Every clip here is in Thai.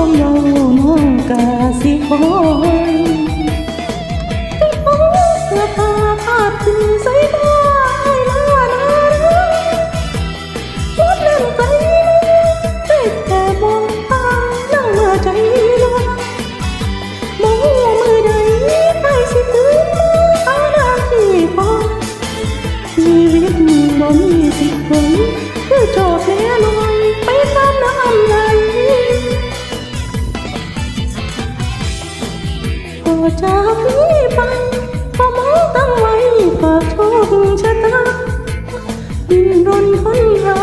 สมเราน้องกาสิคอยเป็นโอ้เสื้อผ้าคาดถึงใส่บ้าให้ลานาลดเล่นใจได้แต่มองตานั่งเมื่อใจลอยมองมือใดไปสิตื่นมาหาหน้าที่พอชีวิตมีบ่มีสิทธิ์ จากนี้ไปพอมองตั้งไว้ฝากโชคชะตาดินรนค้นหา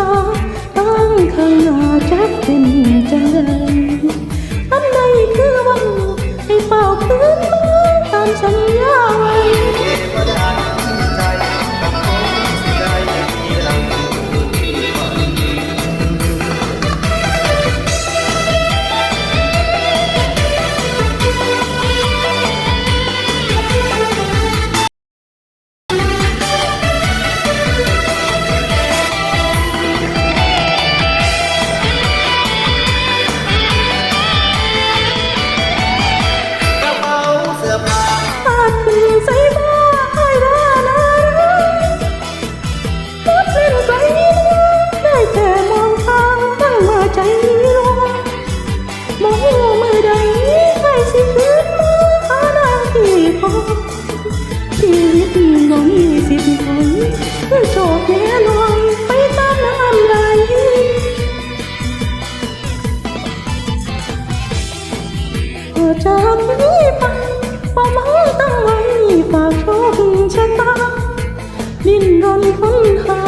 ตั้งไว้ฝากโชคชะตาดิ้นรนค้นหา